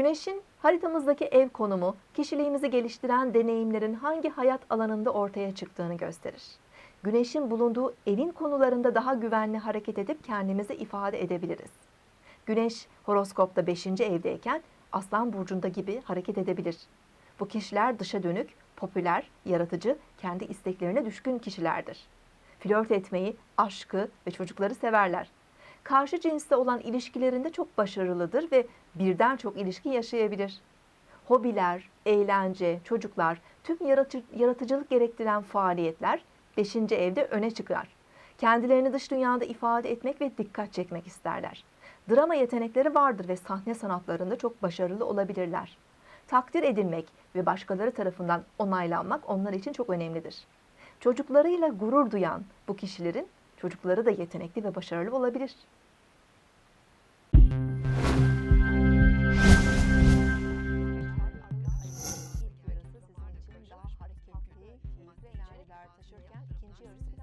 Güneşin haritamızdaki ev konumu, kişiliğimizi geliştiren deneyimlerin hangi hayat alanında ortaya çıktığını gösterir. Güneşin bulunduğu evin konularında daha güvenli hareket edip kendimizi ifade edebiliriz. Güneş horoskopta 5. evdeyken Aslan burcunda gibi hareket edebilir. Bu kişiler dışa dönük, popüler, yaratıcı, kendi isteklerine düşkün kişilerdir. Flört etmeyi, aşkı ve çocukları severler. Karşı cinsle olan ilişkilerinde çok başarılıdır ve birden çok ilişki yaşayabilir. Hobiler, eğlence, çocuklar, tüm yaratı- yaratıcılık gerektiren faaliyetler 5. evde öne çıkar. Kendilerini dış dünyada ifade etmek ve dikkat çekmek isterler. Drama yetenekleri vardır ve sahne sanatlarında çok başarılı olabilirler. Takdir edilmek ve başkaları tarafından onaylanmak onlar için çok önemlidir. Çocuklarıyla gurur duyan bu kişilerin çocukları da yetenekli ve başarılı olabilir. yarısı